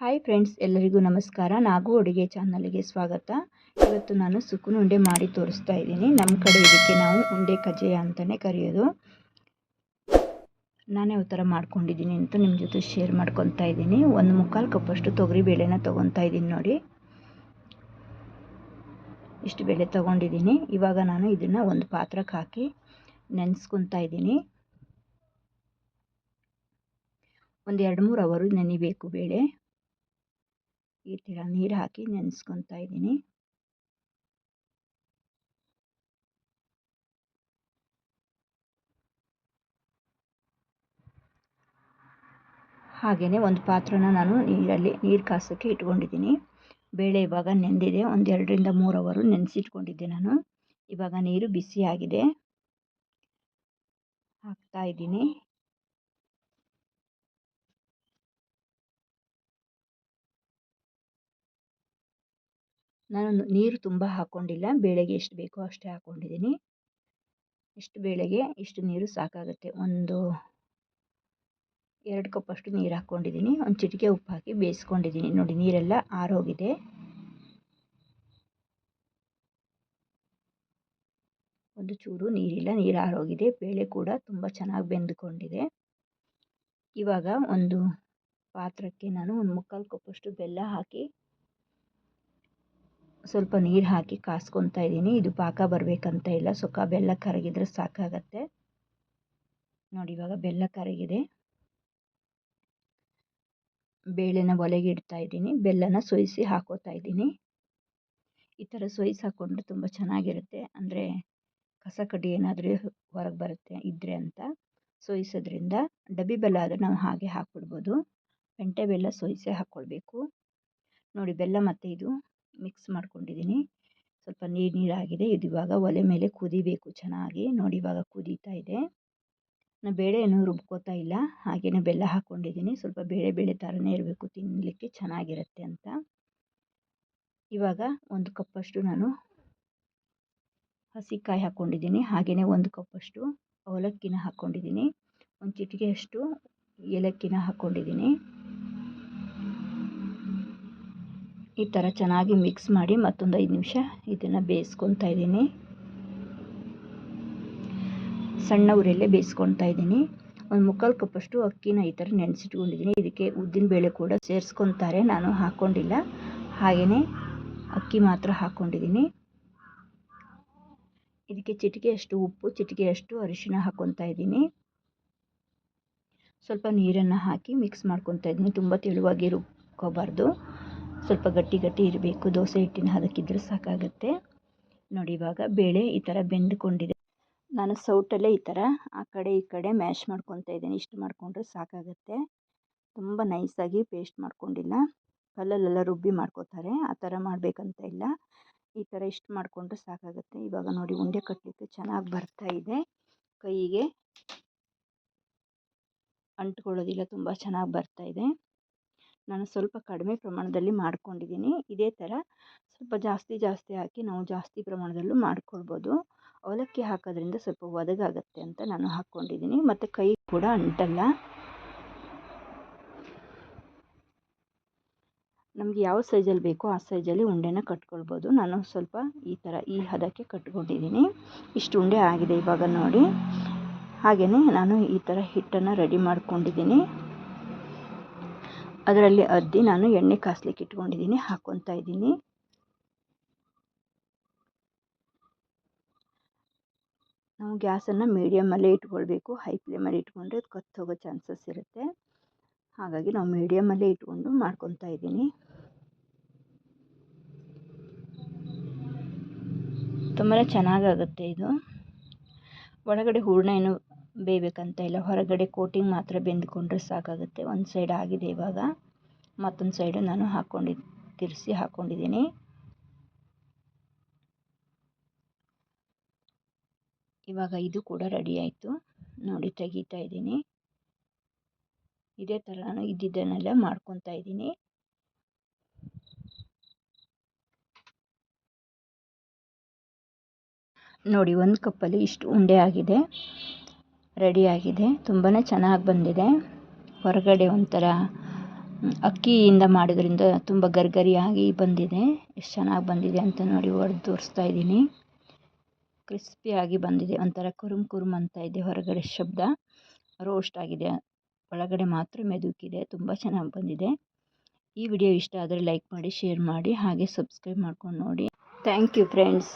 Hi friends ಎಲ್ಲರಿಗೂ ನಮಸ್ಕಾರ. ನಾಗು ಅಡುಗೆ ಚಾನಲ್ಗೆ ಸ್ವಾಗತ. ಇವತ್ತು ನಾನು ಸುಕ್ಕುನ ಉಂಡೆ ಮಾಡಿ ತೋರಿಸ್ತಾ ಇದ್ದೀನಿ. ನಮ್ಮ ಕಡೆ ಇದಕ್ಕೆ ನಾವು ಉಂಡೆ ಕಜ್ಜಾಯ ಅಂತಲೇ ಕರೆಯೋದು. ನಾನೇ ಯಾವ ಥರ ಮಾಡ್ಕೊಂಡಿದ್ದೀನಿ ಅಂತ ನಿಮ್ಮ ಜೊತೆ ಶೇರ್ ಮಾಡ್ಕೊತಾ ಇದ್ದೀನಿ. ಒಂದು ಮುಕ್ಕಾಲು ಕಪ್ಪಷ್ಟು ತೊಗರಿ ಬೇಳೆನ ತೊಗೊತಾ ಇದ್ದೀನಿ ನೋಡಿ. ಇಷ್ಟು ಬೇಳೆ ತೊಗೊಂಡಿದ್ದೀನಿ. ಇವಾಗ ನಾನು ಇದನ್ನು ಒಂದು ಪಾತ್ರಕ್ಕೆ ಹಾಕಿ ನೆನೆಸ್ಕೊತಾ ಇದ್ದೀನಿ. ಒಂದು ಎರಡು ಮೂರು ಅವರು ನೆನಿಬೇಕು ಬೇಳೆ. ಈ ಥರ ನೀರು ಹಾಕಿ ನೆನೆಸ್ಕೊತಾ ಇದ್ದೀನಿ. ಹಾಗೆಯೇ ಒಂದು ಪಾತ್ರನ ನಾನು ನೀರಲ್ಲಿ ನೀರು ಕಾಸೋಕ್ಕೆ ಇಟ್ಕೊಂಡಿದ್ದೀನಿ. ಬೇಳೆ ಇವಾಗ ನೆಂದಿದೆ. ಒಂದು ಎರಡರಿಂದ ಮೂರು ಅವರು ನೆನೆಸಿಟ್ಕೊಂಡಿದ್ದೆ ನಾನು. ಇವಾಗ ನೀರು ಬಿಸಿಯಾಗಿದೆ. ಹಾಕ್ತಾ ಇದ್ದೀನಿ. ನಾನು ನೀರು ತುಂಬ ಹಾಕ್ಕೊಂಡಿಲ್ಲ ಬೇಳೆಗೆ ಎಷ್ಟು ಬೇಕೋ ಅಷ್ಟೇ ಹಾಕ್ಕೊಂಡಿದ್ದೀನಿ ಇಷ್ಟು ಬೇಳೆಗೆ ಇಷ್ಟು ನೀರು ಸಾಕಾಗುತ್ತೆ. ಒಂದು ಎರಡು ಕಪ್ಪಷ್ಟು ನೀರು ಹಾಕ್ಕೊಂಡಿದ್ದೀನಿ ಒಂದು ಚಿಟಿಕೆ ಉಪ್ಪು ಹಾಕಿ ಬೇಯಿಸ್ಕೊಂಡಿದ್ದೀನಿ. ನೋಡಿ, ನೀರೆಲ್ಲ ಆರೋಗಿದೆ. ಒಂದು ಚೂರು ನೀರಿಲ್ಲ, ನೀರು ಆರೋಗಿದೆ. ಬೇಳೆ ಕೂಡ ತುಂಬ ಚೆನ್ನಾಗಿ ಬೆಂದುಕೊಂಡಿದೆ. ಇವಾಗ ಒಂದು ಪಾತ್ರಕ್ಕೆ ನಾನು ಒಂದು ಮುಕ್ಕಾಲು ಕಪ್ಪಷ್ಟು ಬೆಲ್ಲ ಹಾಕಿ ಸ್ವಲ್ಪ ನೀರು ಹಾಕಿ ಕಾಸ್ಕೊತಾ ಇದ್ದೀನಿ. ಇದು ಪಾಕ ಬರಬೇಕಂತ ಇಲ್ಲ. ಸುಕ್ಕ ಬೆಲ್ಲ ಕರಗಿದ್ರೆ ಸಾಕಾಗತ್ತೆ. ನೋಡಿ, ಇವಾಗ ಬೆಲ್ಲ ಕರಗಿದೆ. ಬೇಳೆನ ಒಲೆಗೆ ಇಡ್ತಾ ಇದ್ದೀನಿ. ಬೆಲ್ಲನ ಸೋಯಿಸಿ ಹಾಕೋತಾ ಇದ್ದೀನಿ. ಈ ಥರ ಸೋಯಿಸಿ ಹಾಕ್ಕೊಂಡ್ರೆ ತುಂಬ ಚೆನ್ನಾಗಿರುತ್ತೆ. ಅಂದರೆ ಕಸ ಕಡ್ಡಿ ಏನಾದರೂ ಹೊರಗೆ ಬರುತ್ತೆ ಇದ್ದರೆ ಅಂತ ಸೋಯಿಸೋದ್ರಿಂದ ಡಬ್ಬಿ ಬೆಲ್ಲ ಆದರೆ ನಾವು ಹಾಗೆ ಹಾಕ್ಬಿಡ್ಬೋದು. ಪೆಂಟೆ ಬೆಲ್ಲ ಸೋಯಿಸಿ ಹಾಕ್ಕೊಳ್ಬೇಕು ನೋಡಿ, ಬೆಲ್ಲ ಮತ್ತು ಇದು. ಮಿಕ್ಸ್ ಮಾಡ್ಕೊಂಡಿದ್ದೀನಿ. ಸ್ವಲ್ಪ ನೀರು ನೀರಾಗಿದೆ. ಇದು ಇವಾಗ ಒಲೆ ಮೇಲೆ ಕುದಿಬೇಕು ಚೆನ್ನಾಗಿ. ನೋಡಿ ಇವಾಗ ಕುದೀತಾ ಇದೆ. ನಾನು ಬೇಳೆ ಏನು ರುಬ್ಕೋತಾ ಇಲ್ಲ. ಹಾಗೆಯೇ ಬೆಲ್ಲ ಹಾಕ್ಕೊಂಡಿದ್ದೀನಿ ಸ್ವಲ್ಪ ಬೇಳೆ ಬೇಳೆ ಥರನೇ ಇರಬೇಕು. ತಿನ್ನಲಿಕ್ಕೆ ಚೆನ್ನಾಗಿರುತ್ತೆ ಅಂತ. ಇವಾಗ ಒಂದು ಕಪ್ಪಷ್ಟು ನಾನು ಹಸಿಕಾಯಿ ಹಾಕ್ಕೊಂಡಿದ್ದೀನಿ ಹಾಗೆಯೇ ಒಂದು ಕಪ್ಪಷ್ಟು ಅವಲಕ್ಕಿನ ಹಾಕ್ಕೊಂಡಿದ್ದೀನಿ ಒಂದು ಚಿಟಿಕೆಯಷ್ಟು ಏಲಕ್ಕಿನ ಹಾಕ್ಕೊಂಡಿದ್ದೀನಿ ಈ ಥರ ಚೆನ್ನಾಗಿ ಮಿಕ್ಸ್ ಮಾಡಿ ಮತ್ತೊಂದು ಐದು ನಿಮಿಷ ಇದನ್ನು ಬೇಯಿಸ್ಕೊತಾ ಇದ್ದೀನಿ. ಸಣ್ಣ ಉರಿಯಲ್ಲೇ ಬೇಯಿಸ್ಕೊತಾ ಇದ್ದೀನಿ. ಒಂದು ಮುಕ್ಕಾಲು ಕಪ್ಪಷ್ಟು ಅಕ್ಕಿನ ಈ ಥರ ನೆನೆಸಿಟ್ಕೊಂಡಿದ್ದೀನಿ. ಇದಕ್ಕೆ ಉದ್ದಿನ ಬೇಳೆ ಕೂಡ ಸೇರಿಸ್ಕೊತಾರೆ. ನಾನು ಹಾಕ್ಕೊಂಡಿಲ್ಲ ಹಾಗೆಯೇ ಅಕ್ಕಿ ಮಾತ್ರ ಹಾಕ್ಕೊಂಡಿದ್ದೀನಿ ಇದಕ್ಕೆ ಚಿಟಿಕೆಯಷ್ಟು ಉಪ್ಪು, ಚಿಟಿಕೆಯಷ್ಟು ಅರಿಶಿನ ಹಾಕ್ಕೊತಾ ಇದ್ದೀನಿ. ಸ್ವಲ್ಪ ನೀರನ್ನು ಹಾಕಿ ಮಿಕ್ಸ್ ಮಾಡ್ಕೊತಾ ಇದ್ದೀನಿ. ತುಂಬ ತೆಳುವಾಗಿ ರುಬ್ಕೋಬಾರ್ದು ಸ್ವಲ್ಪ ಗಟ್ಟಿ ಗಟ್ಟಿ ಇರಬೇಕು. ದೋಸೆ ಹಿಟ್ಟಿನ ಹದಕ್ಕಿದ್ರೆ ಸಾಕಾಗುತ್ತೆ. ನೋಡಿ, ಇವಾಗ ಬೇಳೆ ಈ ಥರ ಬೆಂದುಕೊಂಡಿದೆ. ನಾನು ಸೌಟಲ್ಲೇ ಈ ಥರ ಆ ಕಡೆ ಈ ಕಡೆ ಮ್ಯಾಶ್ ಮಾಡ್ಕೊತಾ ಇದ್ದೀನಿ. ಇಷ್ಟು ಮಾಡಿಕೊಂಡ್ರೆ ಸಾಕಾಗುತ್ತೆ. ತುಂಬ ನೈಸಾಗಿ ಪೇಸ್ಟ್ ಮಾಡ್ಕೊಂಡಿಲ್ಲ. ಕಲ್ಲಲ್ಲೆಲ್ಲ ರುಬ್ಬಿ ಮಾಡ್ಕೋತಾರೆ. ಆ ಥರ ಮಾಡಬೇಕಂತ ಇಲ್ಲ. ಈ ಥರ ಇಷ್ಟು ಮಾಡಿಕೊಂಡ್ರೆ ಸಾಕಾಗುತ್ತೆ. ಇವಾಗ ನೋಡಿ, ಉಂಡೆ ಕಟ್ಟಲಿಕ್ಕೆ ಚೆನ್ನಾಗಿ ಬರ್ತಾ ಇದೆ. ಕೈಗೆ ಅಂಟ್ಕೊಳ್ಳೋದಿಲ್ಲ. ತುಂಬ ಚೆನ್ನಾಗಿ ಬರ್ತಾ ಇದೆ. ನಾನು ಸ್ವಲ್ಪ ಕಡಿಮೆ ಪ್ರಮಾಣದಲ್ಲಿ ಮಾಡ್ಕೊಂಡಿದ್ದೀನಿ. ಇದೇ ಥರ ಸ್ವಲ್ಪ ಜಾಸ್ತಿ ಜಾಸ್ತಿ ಹಾಕಿ ನಾವು ಜಾಸ್ತಿ ಪ್ರಮಾಣದಲ್ಲೂ ಮಾಡ್ಕೊಳ್ಬೋದು. ಅವಲಕ್ಕಿ ಹಾಕೋದ್ರಿಂದ ಸ್ವಲ್ಪ ಒದಗಾಗತ್ತೆ ಅಂತ ನಾನು ಹಾಕ್ಕೊಂಡಿದ್ದೀನಿ. ಮತ್ತು ಕೈ ಕೂಡ ಅಂಟಲ್ಲ. ನಮಗೆ ಯಾವ ಸೈಜಲ್ಲಿ ಬೇಕೋ ಆ ಸೈಜಲ್ಲಿ ಉಂಡೆನ ಕಟ್ಕೊಳ್ಬೋದು. ನಾನು ಸ್ವಲ್ಪ ಈ ಥರ ಈ ಹದಕ್ಕೆ ಕಟ್ಕೊಂಡಿದ್ದೀನಿ. ಇಷ್ಟು ಉಂಡೆ ಆಗಿದೆ ಇವಾಗ ನೋಡಿ. ಹಾಗೆಯೇ ನಾನು ಈ ಥರ ಹಿಟ್ಟನ್ನು ರೆಡಿ ಮಾಡ್ಕೊಂಡಿದ್ದೀನಿ. ಅದರಲ್ಲಿ ಅದ್ದಿ ನಾನು ಎಣ್ಣೆ ಕಾಸ್ಲಿಕ್ಕೆ ಇಟ್ಕೊಂಡಿದ್ದೀನಿ, ಹಾಕ್ಕೊತಾ ಇದ್ದೀನಿ. ನಾವು ಗ್ಯಾಸನ್ನು ಮೀಡಿಯಮಲ್ಲೇ ಇಟ್ಕೊಳ್ಬೇಕು. ಹೈ ಫ್ಲೇಮಲ್ಲಿ ಇಟ್ಕೊಂಡ್ರೆ ಅದು ಕತ್ತು ಹೋಗೋ ಚಾನ್ಸಸ್ ಇರುತ್ತೆ. ಹಾಗಾಗಿ ನಾವು ಮೀಡಿಯಮಲ್ಲೇ ಇಟ್ಕೊಂಡು ಮಾಡ್ಕೊತಾ ಇದ್ದೀನಿ. ತುಂಬಾ ಚೆನ್ನಾಗಾಗುತ್ತೆ ಇದು. ಒಳಗಡೆ ಹೂರಣ ಏನು ಬೇಯಬೇಕಂತ ಇಲ್ಲ. ಹೊರಗಡೆ ಕೋಟಿಂಗ್ ಮಾತ್ರ ಬೆಂದ್ಕೊಂಡ್ರೆ ಸಾಕಾಗುತ್ತೆ. ಒಂದು ಸೈಡ್ ಆಗಿದೆ ಇವಾಗ. ಮತ್ತೊಂದು ಸೈಡು ನಾನು ಹಾಕ್ಕೊಂಡು ತಿರ್ಸಿ ಹಾಕ್ಕೊಂಡಿದ್ದೀನಿ ಇವಾಗ ಇದು ಕೂಡ ರೆಡಿ ಆಯಿತು. ನೋಡಿ, ತೆಗಿತಾ ಇದ್ದೀನಿ. ಇದೇ ಥರ ನಾನು ಇದ್ದಿದ್ದನ್ನೆಲ್ಲ ಮಾಡ್ಕೊತಾ ಇದ್ದೀನಿ. ನೋಡಿ, ಒಂದು ಕಪ್ಪಲ್ಲಿ ಇಷ್ಟು ಉಂಡೆ ಆಗಿದೆ. ರೆಡಿಯಾಗಿದೆ. ತುಂಬಾ ಚೆನ್ನಾಗಿ ಬಂದಿದೆ. ಹೊರಗಡೆ ಒಂಥರ ಅಕ್ಕಿಯಿಂದ ಮಾಡೋದ್ರಿಂದ ತುಂಬ ಗರಿಗರಿಯಾಗಿ ಬಂದಿದೆ. ಎಷ್ಟು ಚೆನ್ನಾಗಿ ಬಂದಿದೆ ಅಂತ ನೋಡಿ ಹೊಡೆದು ತೋರಿಸ್ತಾ ಇದ್ದೀನಿ. ಕ್ರಿಸ್ಪಿಯಾಗಿ ಬಂದಿದೆ. ಒಂಥರ ಕುರುಮ್ ಕುರುಮ್ ಅಂತ ಇದೆ ಹೊರಗಡೆ ಶಬ್ದ. ರೋಸ್ಟ್ ಆಗಿದೆ. ಒಳಗಡೆ ಮಾತ್ರ ಮೆದುಕಿದೆ. ತುಂಬ ಚೆನ್ನಾಗಿ ಬಂದಿದೆ. ಈ ವಿಡಿಯೋ ಇಷ್ಟ ಆದರೆ ಲೈಕ್ ಮಾಡಿ, ಶೇರ್ ಮಾಡಿ, ಹಾಗೆ ಸಬ್ಸ್ಕ್ರೈಬ್ ಮಾಡ್ಕೊಂಡು ನೋಡಿ. Thank you friends.